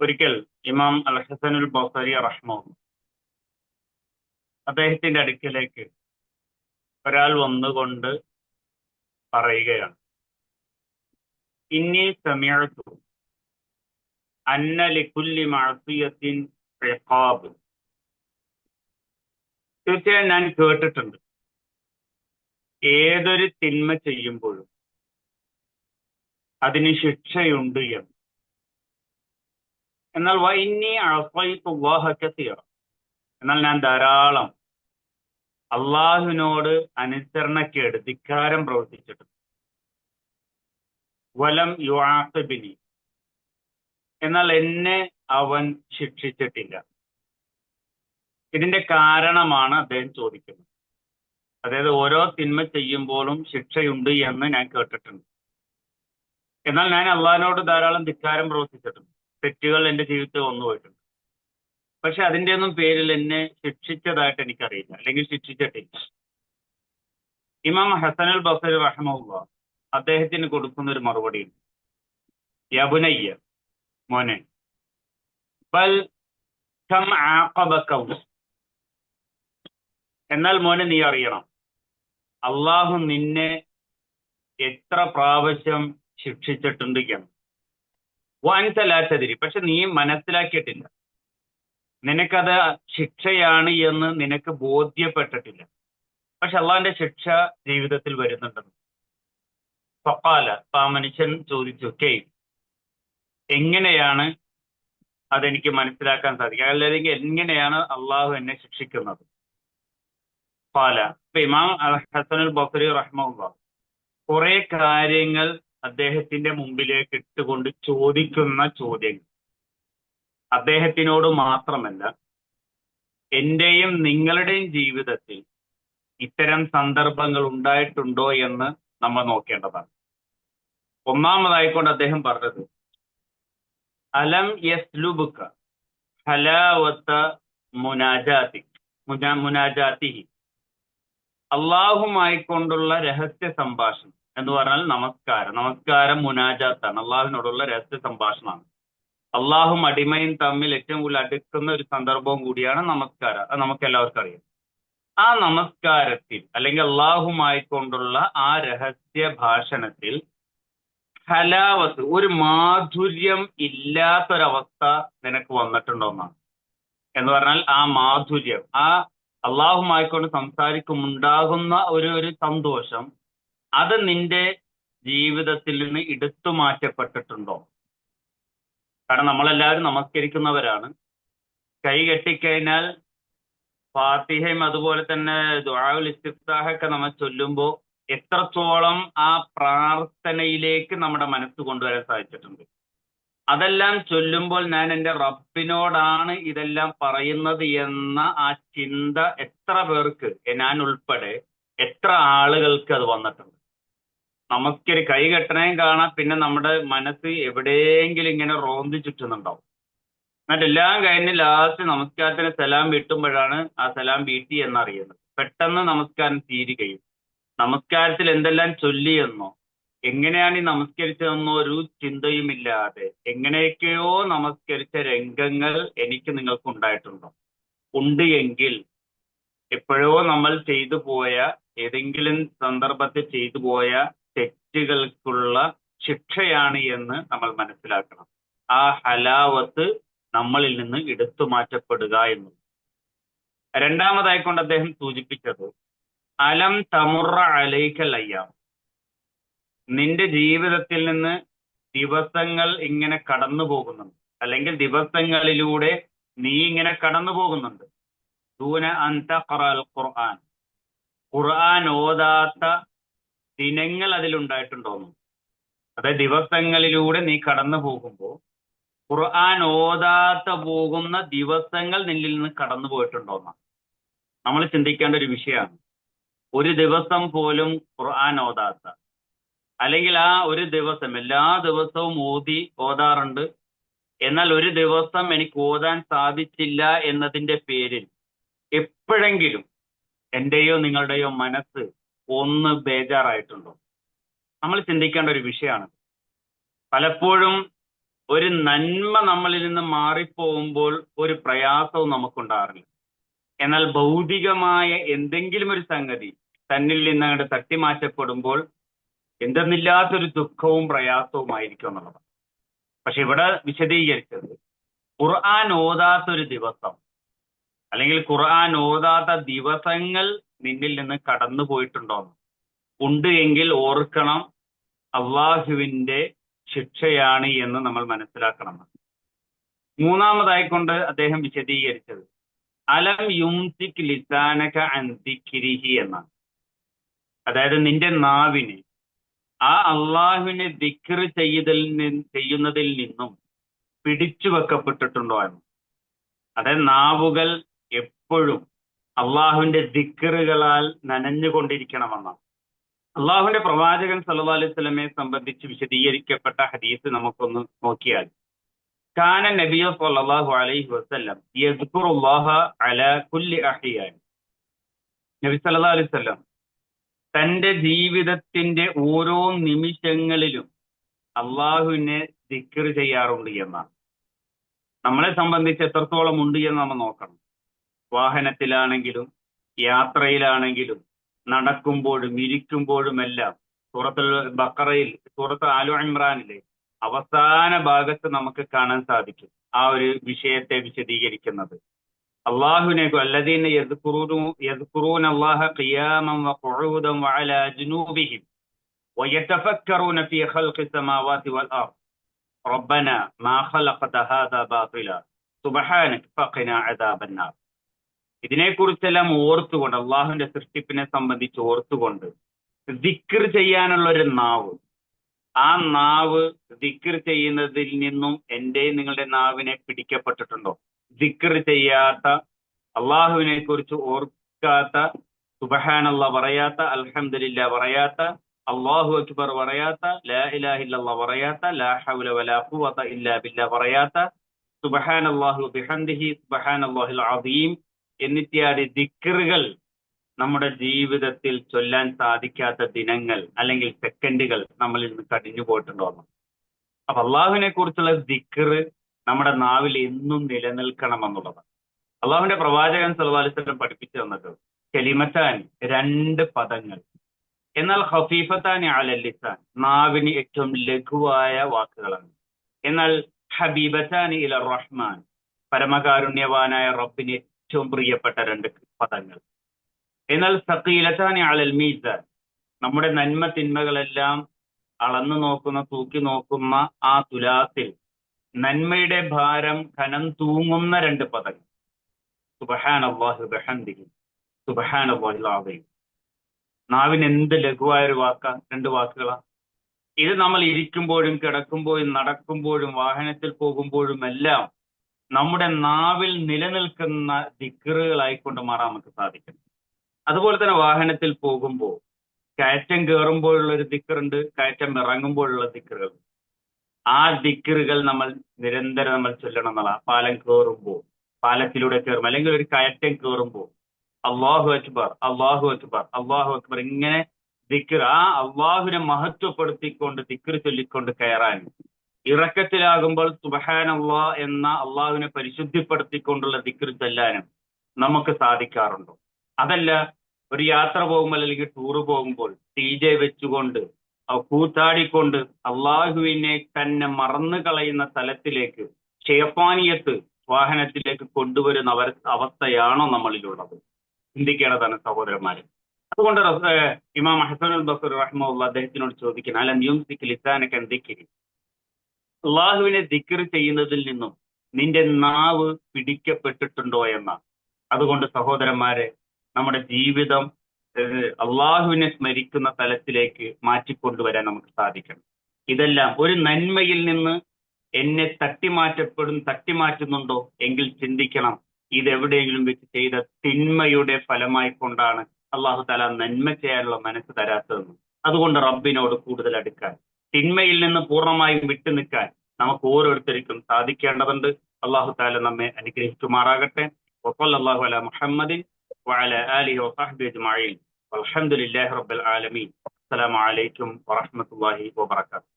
ഒരിക്കൽ ഇമാം അൽ ഹസനുൽ ബസരി റഹ്മോ അദ്ദേഹത്തിന്റെ അടുക്കിലേക്ക് ഒരാൾ വന്നുകൊണ്ട് പറയുകയാണ്. ഇന്നി സമയത്തു അന്ന ലിക്കുല്ലി മഴസിയത്തിൻ ഇഖാബ്. തീർച്ചയായും ഞാൻ കേട്ടിട്ടുണ്ട്. ഏതൊരു തിന്മ ചെയ്യുമ്പോഴും അതിന് ശിക്ഷയുണ്ട് എന്ന്. എന്നാൽ വൈന്നി അഴഫൈത്തുവാഹക്കത്തിയ എന്നാൽ ഞാൻ ധാരാളം അള്ളാഹുവിനോട് അനുസരണക്കേട് ധിക്കാരം പ്രവർത്തിച്ചിട്ടുണ്ട്. വലം യുവാസബിനി എന്നാൽ എന്നെ അവൻ ശിക്ഷിച്ചിട്ടില്ല. ഇതിന്റെ കാരണമാണ് അദ്ദേഹം ചോദിക്കുന്നത്. അതായത് ഓരോ തിന്മ ചെയ്യുമ്പോഴും ശിക്ഷയുണ്ട് എന്ന് ഞാൻ കേട്ടിട്ടുണ്ട്. എന്നാൽ ഞാൻ അള്ളാഹിനോട് ധാരാളം ധിക്കാരം പ്രവർത്തിച്ചിട്ടുണ്ട്. തെറ്റുകൾ എന്റെ ജീവിതത്തിൽ വന്നു പോയിട്ടുണ്ട്. പക്ഷെ അതിന്റെ ഒന്നും പേരിൽ എന്നെ ശിക്ഷിച്ചതായിട്ട് എനിക്കറിയില്ല അല്ലെങ്കിൽ ശിക്ഷിച്ചിട്ടില്ല. ഇമാം ഹസനുൽ ബസർ റഹമുള്ള അദ്ദേഹത്തിന് കൊടുക്കുന്ന ഒരു മറുപടി യബുനയ്യ മോനെ ബൽ കം ആഖബക എന്നാൽ മോനെ നീ അറിയണം അള്ളാഹു നിന്നെ എത്ര പ്രാവശ്യം ശിക്ഷിച്ചിട്ടുണ്ട് എന്ന്. വാൻതലാറ്റതിരി പക്ഷെ നീ മനസ്സിലാക്കിയിട്ടില്ല. നിനക്കത് ശിക്ഷയാണ് എന്ന് നിനക്ക് ബോധ്യപ്പെട്ടിട്ടില്ല. പക്ഷെ അള്ളാന്റെ ശിക്ഷ ജീവിതത്തിൽ വരുന്നുണ്ടെന്ന്. പപ്പാല ആ മനുഷ്യൻ ചോദിച്ചു കേ എങ്ങനെയാണ് അതെനിക്ക് മനസ്സിലാക്കാൻ സാധിക്കുക? അല്ലെങ്കിൽ എങ്ങനെയാണ് അള്ളാഹു എന്നെ ശിക്ഷിക്കുന്നത്? പാല ഇപ്പൊ ഇമാം ഹസനുൽ ബസരി റഹ്മുള്ള കുറെ കാര്യങ്ങൾ അദ്ദേഹത്തിന്റെ മുമ്പിലേക്ക് ഇട്ടുകൊണ്ട് ചോദിക്കുന്ന ചോദ്യങ്ങൾ. അദ്ദേഹത്തിനോട് മാത്രമല്ല എന്റെയും നിങ്ങളുടെയും ജീവിതത്തിൽ ഇത്തരം സന്ദർഭങ്ങൾ ഉണ്ടായിട്ടുണ്ടോ എന്ന് നമ്മൾ നോക്കേണ്ടതാണ്. ഒന്നാമതായിക്കൊണ്ട് അദ്ദേഹം പറഞ്ഞത് അലം യസ്ലുബുക്ക ഹലാവത്ത മുനാജാതി മുനാജാതി അള്ളാഹുമായിക്കൊണ്ടുള്ള രഹസ്യ സംഭാഷണം എന്ന് പറഞ്ഞാൽ നമസ്കാരം. നമസ്കാരം മുനാജാത്താണ്. അള്ളാഹുവിനോടുള്ള രഹസ്യ സംഭാഷണമാണ്. അള്ളാഹും അടിമയും തമ്മിൽ ഏറ്റവും കൂടുതൽ അടുക്കുന്ന ഒരു സന്ദർഭവും കൂടിയാണ് നമസ്കാരം. അത് നമുക്ക് എല്ലാവർക്കും അറിയാം. ആ നമസ്കാരത്തിൽ അല്ലെങ്കിൽ അള്ളാഹുമായിക്കൊണ്ടുള്ള ആ രഹസ്യ ഭാഷണത്തിൽ ഹലാവത്ത് ഒരു മാധുര്യം ഇല്ലാത്തൊരവസ്ഥ നിനക്ക് വന്നിട്ടുണ്ടോ എന്നാണ്. എന്ന് പറഞ്ഞാൽ ആ മാധുര്യം ആ അള്ളാഹുമായിക്കൊണ്ട് സംസാരിക്കുമുണ്ടാകുന്ന ഒരു ഒരു സന്തോഷം അത് നിന്റെ ജീവിതത്തിൽ നിന്ന് എടുത്തു മാറ്റപ്പെട്ടിട്ടുണ്ടോ? കാരണം നമ്മളെല്ലാവരും നമസ്കരിക്കുന്നവരാണ്. കൈ കെട്ടിക്കഴിഞ്ഞാൽ ഫാത്തിഹയും അതുപോലെ തന്നെ ഇസ്തിഫ്താഹൊക്കെ നമ്മൾ ചൊല്ലുമ്പോൾ എത്രത്തോളം ആ പ്രാർത്ഥനയിലേക്ക് നമ്മുടെ മനസ്സ് കൊണ്ടുവരാൻ സാധിച്ചിട്ടുണ്ട്. അതെല്ലാം ചൊല്ലുമ്പോൾ ഞാൻ എന്റെ റബ്ബിനോടാണ് ഇതെല്ലാം പറയുന്നത് എന്ന ആ ചിന്ത എത്ര പേർക്ക് ഞാൻ ഉൾപ്പെടെ എത്ര ആളുകൾക്ക് അത് വന്നിട്ടുണ്ട്. നമുക്കൊരു കൈ കെട്ടണേം കാണാം. പിന്നെ നമ്മുടെ മനസ്സ് എവിടെയെങ്കിലും ഇങ്ങനെ റോന്തി ചുറ്റുന്നുണ്ടാവും. എന്നിട്ട് എല്ലാം കഴിഞ്ഞ് ലാസ്റ്റ് നമസ്കാരത്തിന് സലാം വീട്ടുമ്പോഴാണ് ആ സലാം വീട്ടി എന്നറിയുന്നത്. പെട്ടെന്ന് നമസ്കാരം തീരുകയും നമസ്കാരത്തിൽ എന്തെല്ലാം ചൊല്ലിയെന്നോ എങ്ങനെയാണ് ഈ നമസ്കരിച്ചതെന്നോ ഒരു ചിന്തയുമില്ലാതെ എങ്ങനെയൊക്കെയോ നമസ്കരിച്ച രംഗങ്ങൾ എനിക്ക് നിങ്ങൾക്ക് ഉണ്ടായിട്ടുണ്ടോ? ഉണ്ട് എങ്കിൽ എപ്പോഴോ നമ്മൾ ചെയ്തു പോയ ഏതെങ്കിലും സന്ദർഭത്തിൽ ചെയ്തു പോയ തെറ്റുകൾക്കുള്ള ശിക്ഷയാണ് എന്ന് നമ്മൾ മനസ്സിലാക്കണം. ആ ഹലാവത്ത് നമ്മളിൽ നിന്ന് എടുത്തു മാറ്റപ്പെടുക എന്നുള്ളത്. രണ്ടാമതായിക്കൊണ്ട് അദ്ദേഹം സൂചിപ്പിച്ചത് അലം തമുറ അലൈക്കൽ അയ്യാം. നിന്റെ ജീവിതത്തിൽ നിന്ന് ദിവസങ്ങൾ ഇങ്ങനെ കടന്നു പോകുന്നുണ്ട്. അല്ലെങ്കിൽ ദിവസങ്ങളിലൂടെ നീ ഇങ്ങനെ കടന്നു പോകുന്നുണ്ട്. ഖുർആൻ. ഖുർആൻ ഓതാത്ത ദിനങ്ങൾ അതിലുണ്ടായിട്ടുണ്ടോന്നു. അതായത് ദിവസങ്ങളിലൂടെ നീ കടന്നു പോകുമ്പോൾ ഖുർആൻ ഓതാത്ത പോകുന്ന ദിവസങ്ങൾ നിന്നിൽ നിന്ന് കടന്നു പോയിട്ടുണ്ടോന്നാണ് നമ്മൾ ചിന്തിക്കേണ്ട ഒരു വിഷയമാണ്. ഒരു ദിവസം പോലും ഖുർആൻ ഓതാത്ത. അല്ലെങ്കിൽ ആ ഒരു ദിവസം എല്ലാ ദിവസവും ഓതി ഓതാറുണ്ട്. എന്നാൽ ഒരു ദിവസം എനിക്ക് ഓതാൻ സാധിച്ചില്ല എന്നതിന്റെ പേരിൽ എപ്പോഴെങ്കിലും എന്റെയോ നിങ്ങളുടെയോ മനസ്സ് ഒന്ന് ബേജാറായിട്ടുണ്ടോ? നമ്മൾ ചിന്തിക്കേണ്ട ഒരു വിഷയമാണ്. പലപ്പോഴും ഒരു നന്മ നമ്മളിൽ നിന്ന് മാറിപ്പോകുമ്പോൾ ഒരു പ്രയാസവും നമുക്കുണ്ടാറില്ല എന്നാൽ ഭൗതികമായ എന്തെങ്കിലും ഒരു സംഗതി തന്നിൽ നിന്ന് അങ്ങോട്ട് തട്ടിമാറ്റപ്പെടുമ്പോൾ എന്തെന്നില്ലാത്തൊരു ദുഃഖവും പ്രയാസവുമായിരിക്കും എന്നുള്ളത്. പക്ഷെ ഇവിടെ വിശദീകരിച്ചത് ഖുർആൻ ഓതാത്തൊരു ദിവസം അല്ലെങ്കിൽ ഖുർആൻ ഓതാത്ത ദിവസങ്ങൾ നിന്നിൽ നിന്ന് കടന്നു പോയിട്ടുണ്ടോന്ന്. ഉണ്ട് എങ്കിൽ ഓർക്കണം അള്ളാഹുവിന്റെ ശിക്ഷയാണ് എന്ന് നമ്മൾ മനസ്സിലാക്കണം. മൂന്നാമതായി കൊണ്ട് അദ്ദേഹം വിശദീകരിച്ചത്. അലം യുംസിക് ലിസാനക അന്തിക്കിരിഹി എന്നാണ്. അതായത് നിന്റെ നാവിന് ആ അള്ളാഹുവിനെ ദിക്ർ ചെയ്തതിൽ നിന്ന് ചെയ്യുന്നതിൽ നിന്നും പിടിച്ചു വെക്കപ്പെട്ടിട്ടുണ്ടോ എന്ന്. അതായത് നാവുകൾ എപ്പോഴും അള്ളാഹുവിന്റെ ദിക്കറുകളാൽ നനഞ്ഞുകൊണ്ടിരിക്കണമെന്നാണ്. അള്ളാഹുവിന്റെ പ്രവാചകൻ സല്ലു അലൈഹി സ്വലമെ സംബന്ധിച്ച് വിശദീകരിക്കപ്പെട്ട ഹദീസ് നമുക്കൊന്ന് നോക്കിയാൽ കാന നബിയ സല്ലല്ലാഹു അലൈഹി വസല്ലം യദ്കുറുല്ലാഹ അലാ കുല്ലി നബി സല്ലല്ലാഹു അലൈഹി വസല്ലം തന്റെ ജീവിതത്തിന്റെ ഓരോ നിമിഷങ്ങളിലും അള്ളാഹുവിനെ ദിക്കർ ചെയ്യാറുണ്ട് എന്നാണ്. നമ്മളെ സംബന്ധിച്ച് എത്രത്തോളം ഉണ്ട് എന്ന് നമ്മൾ നോക്കണം. വാഹനത്തിലാണെങ്കിലും യാത്രയിലാണെങ്കിലും നടക്കുമ്പോഴും ഇരിക്കുമ്പോഴും എല്ലാം സൂറത്തുൽ ബക്കറയിൽ സൂറത്ത് ആലു ഇമ്രാനിലെ അവസാന ഭാഗത്ത് നമുക്ക് കാണാൻ സാധിക്കും ആ ഒരു വിഷയത്തെ വിശദീകരിക്കുന്നത് അള്ളാഹുവിനെ الذين يذكرون يذكرون الله قياما وقعودا وعلى جنوبهم ويتفكرون في خلق السماوات والأرض ربنا ما خلقت هذا باطلا سبحانك فقنا عذاب النار ഇതിനെക്കുറിച്ചെല്ലാം ഓർത്തുകൊണ്ട് അള്ളാഹുവിന്റെ സൃഷ്ടിപ്പിനെ സംബന്ധിച്ച് ഓർത്തുകൊണ്ട് ദിക്കർ ചെയ്യാനുള്ള ഒരു നാവ്. ആ നാവ് ദിക്കർ ചെയ്യുന്നതിൽ നിന്നും എന്റെ നിങ്ങളുടെ നാവിനെ പിടിക്കപ്പെട്ടിട്ടുണ്ടോ? ദിക്കർ ചെയ്യാത്ത അള്ളാഹുവിനെ കുറിച്ച് ഓർക്കാത്ത സുബഹാനല്ല പറയാത്ത അലഹമില്ല പറയാത്ത അള്ളാഹു അക്ബർ പറയാത്ത ലാ പറയാത്ത ലാ ഹൗല വലാ ഖുവത ബില്ല പറയാത്ത സുബഹാനല്ലാഹു ബിഹംദിഹി സുബഹാനല്ലാഹിൽ അദീം എന്നിത്യാദി ദിക്കറുകൾ നമ്മുടെ ജീവിതത്തിൽ ചൊല്ലാൻ സാധിക്കാത്ത ദിനങ്ങൾ അല്ലെങ്കിൽ സെക്കൻഡുകൾ നമ്മളിൽ നിന്ന് കടിഞ്ഞു പോയിട്ടുണ്ടോ അപ്പൊ അള്ളാഹുവിനെ കുറിച്ചുള്ള ദിക്റ് നമ്മുടെ നാവിൽ എന്നും നിലനിൽക്കണം എന്നുള്ളതാണ് അള്ളാഹുവിന്റെ പ്രവാചകൻ സലവാലിസ്ലം പഠിപ്പിച്ചു തന്നത് കലിമത്താൻ രണ്ട് പദങ്ങൾ. എന്നാൽ ഹഫീഫത്താൻ അലല്ലിസാൻ നാവിന് ഏറ്റവും ലഘുവായ വാക്കുകളാണ്. എന്നാൽ ഹബീബത്താൻ ഇല റഹ്മാൻ പരമകാരുണ്യവാനായ റബ്ബിന് ഏറ്റവും പ്രിയപ്പെട്ട രണ്ട് പദങ്ങൾ. എന്നാൽ സക്കീലത്താനി അലൽ മീസാൻ. നമ്മുടെ നന്മ തിന്മകളെല്ലാം അളന്നു നോക്കുന്ന തൂക്കി നോക്കുന്ന ആ തുലാത്തിൽ നന്മയുടെ ഭാരം ഖനം തൂങ്ങുന്ന രണ്ട് പദങ്ങൾ. നാവിന് എന്ത് ലഘുവായ ഒരു വാക്ക രണ്ട് വാക്കുകളാ? ഇത് നമ്മൾ ഇരിക്കുമ്പോഴും കിടക്കുമ്പോഴും നടക്കുമ്പോഴും വാഹനത്തിൽ പോകുമ്പോഴും എല്ലാം നമ്മുടെ നാവിൽ നിലനിൽക്കുന്ന ദിക്കറുകളായിക്കൊണ്ട് മാറാൻ നമുക്ക് സാധിക്കും. അതുപോലെ തന്നെ വാഹനത്തിൽ പോകുമ്പോൾ കയറ്റം കയറുമ്പോഴുള്ള ഒരു ദിക്കറുണ്ട് കയറ്റം ഇറങ്ങുമ്പോഴുള്ള ദിക്കറുകൾ ആ ദിക്കറുകൾ നമ്മൾ നിരന്തരം നമ്മൾ ചൊല്ലണം എന്നുള്ള പാലം കയറുമ്പോൾ പാലത്തിലൂടെ കയറുമ്പോൾ അല്ലെങ്കിൽ ഒരു കയറ്റം കയറുമ്പോൾ അള്ളാഹു അക്ബർ അള്ളാഹു അക്ബർ അള്ളാഹു അക്ബർ ഇങ്ങനെ ദിക്കർ ആ അള്ളാഹുവിനെ മഹത്വപ്പെടുത്തിക്കൊണ്ട് ദിക്കർ ചൊല്ലിക്കൊണ്ട് കയറാൻ ഇറക്കത്തിലാകുമ്പോൾ അള്ളാഹ് എന്ന അള്ളാഹുവിനെ പരിശുദ്ധിപ്പെടുത്തിക്കൊണ്ടുള്ള ദിക്ർ ചെല്ലാനും നമുക്ക് സാധിക്കാറുണ്ടോ. അതല്ല ഒരു യാത്ര പോകുമ്പോൾ അല്ലെങ്കിൽ ടൂർ പോകുമ്പോൾ ടി ജെ വെച്ചുകൊണ്ട് കൂത്താടിക്കൊണ്ട് അള്ളാഹുവിനെ തന്നെ മറന്നു കളയുന്ന തലത്തിലേക്ക് ഷെയഫാനിയത്ത് വാഹനത്തിലേക്ക് കൊണ്ടുവരുന്ന അവസ്ഥയാണോ നമ്മളിലുള്ളത്? ചിന്തിക്കേണ്ടതാണ് സഹോദരന്മാര്. അതുകൊണ്ട് ഇമാം ഹസൻ അൽ ബസർ റഹ്മുള്ള അദ്ദേഹത്തിനോട് ചോദിക്കണം അല്ല മ്യൂസിക് ലിസാനൊക്കെ എന്തിക്കരി അള്ളാഹുവിനെ ദിക്കർ ചെയ്യുന്നതിൽ നിന്നും നിന്റെ നാവ് പിടിക്കപ്പെട്ടിട്ടുണ്ടോ എന്നാണ് അതുകൊണ്ട് സഹോദരന്മാരെ നമ്മുടെ ജീവിതം അള്ളാഹുവിനെ സ്മരിക്കുന്ന തലത്തിലേക്ക് മാറ്റിക്കൊണ്ടുവരാൻ നമുക്ക് സാധിക്കണം. ഇതെല്ലാം ഒരു നന്മയിൽ നിന്ന് എന്നെ തട്ടിമാറ്റപ്പെടും തട്ടിമാറ്റുന്നുണ്ടോ എങ്കിൽ ചിന്തിക്കണം. ഇതെവിടെയെങ്കിലും വെച്ച് ചെയ്ത തിന്മയുടെ ഫലമായി കൊണ്ടാണ് അള്ളാഹു താല നന്മ ചെയ്യാനുള്ള മനസ്സ് തരാത്തതെന്ന്. അതുകൊണ്ട് റബ്ബിനോട് കൂടുതൽ അടുക്കാൻ. തിന്മയിൽ നിന്ന് പൂർണ്ണമായും വിട്ടു നിൽക്കാൻ നമുക്ക് ഓരോരുത്തർക്കും സാധിക്കേണ്ടതുണ്ട് അള്ളാഹു താല നമ്മെ അനുഗ്രഹിക്കുമാറാകട്ടെ വസല്ലല്ലാഹു അല മുഹമ്മദിൻ وعلى آله وصحبه أجمعين والحمد لله رب العالمين السلام عليكم ورحمة الله وبركاته